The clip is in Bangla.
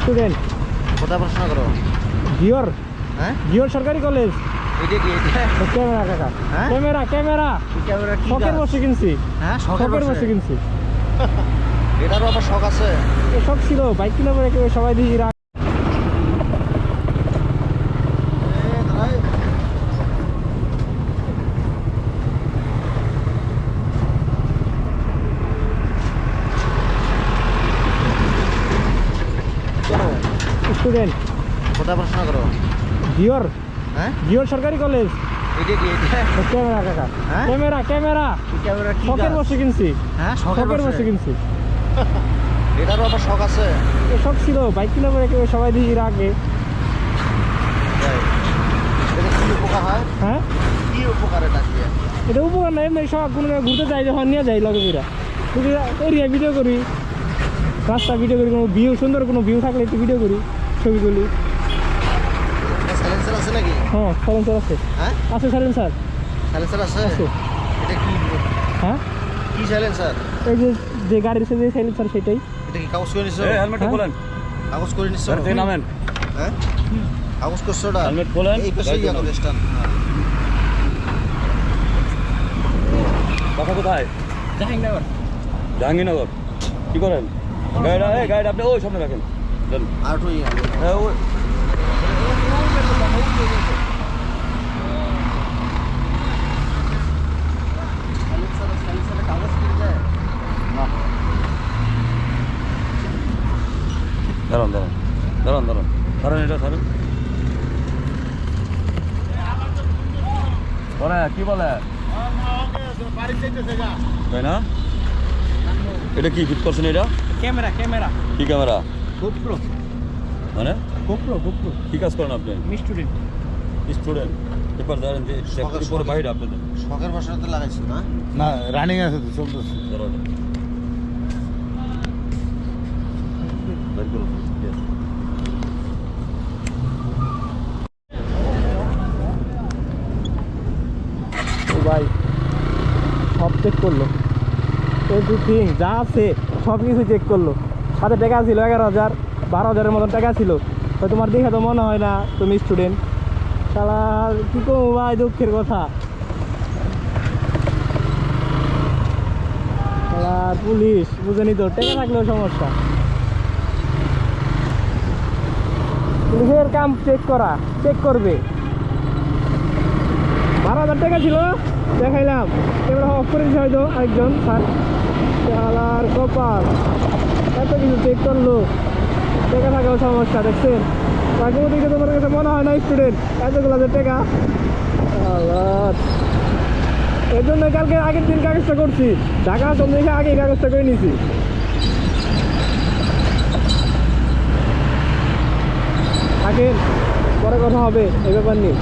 স্টুডেন্ট কোথায় পড়াশোনা করো? জিওর হ্যাঁ? জিওর সরকারি কলেজ ক্যামেরা কাকা? ক্যামেরা ক্যামেরা শখের? বসে কিনছি। হ্যাঁ? শখের শখের বসে? কিনছি। এটারও আবার শখ আছে? শখ ছিল বাইক কিনে পরে সবাই দিয়ে স্টুডেন্ট কোথায় পড়াশোনা করো? জিওর হ্যাঁ? জিওর সরকারি কলেজ ক্যামেরা কাকা? ক্যামেরা ক্যামেরা ক্যামেরা শখের বসে কিনছি। হ্যাঁ? শখের শখের বসে কিনছি। এটারও আবার শখ আছে? শখ ছিল বাইক কিনে পরে কেউ সবাই দিয়ে হয়? কি উপকার এটা এটা উপকার নাই এমনি সব কোনো জায়গায় ঘুরতে যাই যখন নিয়ে যাই লগে এরিয়া ভিডিও করি রাস্তা ভিডিও করি কোনো ভিউ সুন্দর কোনো ভিউ থাকলে একটু ভিডিও করি ছবি তুলি। আছে নাকি? হ্যাঁ সাইলেন্সার আছে। হ্যাঁ? আছে সাইলেন্সার? সাইলেন্সার আছে? এটা কি? হ্যাঁ? কি সাইলেন্সার? এই যে যে গাড়ির সাথে যে সাইলেন্সার সেটাই। এটা কি কাগজ করে নিছো হেলমেটটা? খোলেন। কাগজ করে নিছো হ্যাঁ? কাগজ করছ ওটা হেলমেট খোলেন এই পাশে ইয়া করে স্টান বাসা কোথায়? জাহাঙ্গীরনগর। জাহাঙ্গীরনগর। কি করেন? গাড়িটা এই গাড়িটা আপনি ওই সামনে রাখেন। আর হ্যাঁ ওই। দাঁড়ান দাঁড়ান দাঁড়ান দাঁড়ান। ধরেন এটা ধরেন। বলে কি বলে? তাই না? এটা কি ফিট করছেন এটা? Camera camera. কি ক্যামেরা? গোপ্রো মানে? গোপ্রো গোপ্রো কি কাজ করেন আপনি? আমি স্টুডেন্ট স্টুডেন্ট এবার ধরেন যে সকাল। বাইরে আপনাদের। শখের বসাতে লাগাইছো না? না রানিং আছে তো চলতেছে। ভাই সব চেক করল। এভরিথিং যা আছে সব কিছু চেক করল। সাথে টাকা ছিল এগারো হাজার, বারো হাজারের মতন টাকা ছিল। তো তোমার দেখে তো মনে হয় না, তুমি স্টুডেন্ট তাহলে কী করব ভাই, দুঃখের কথা। পুলিশ, বুঝেনি তো, টাকা থাকলেও সমস্যা। পুলিশের কাম চেক করা চেক করবে। হাজার টাকা দেখাইলাম। এবার অফ করে দিচ্ছে হয়তো একজন স্যার। আর কপাল। এত কিছু চেক করল। টাকা থাকাও সমস্যা, দেখছেন? বাকি দিকে তোমার কাছে মনে হয় না স্টুডেন্ট এতগুলো যে টাকা। এর জন্য কালকে আগের দিন কাগজটা করছি। ঢাকা দেখে আগে কাগজটা করে নিছি। থাকেন, পরে কথা হবে, এই ব্যাপার নিয়ে।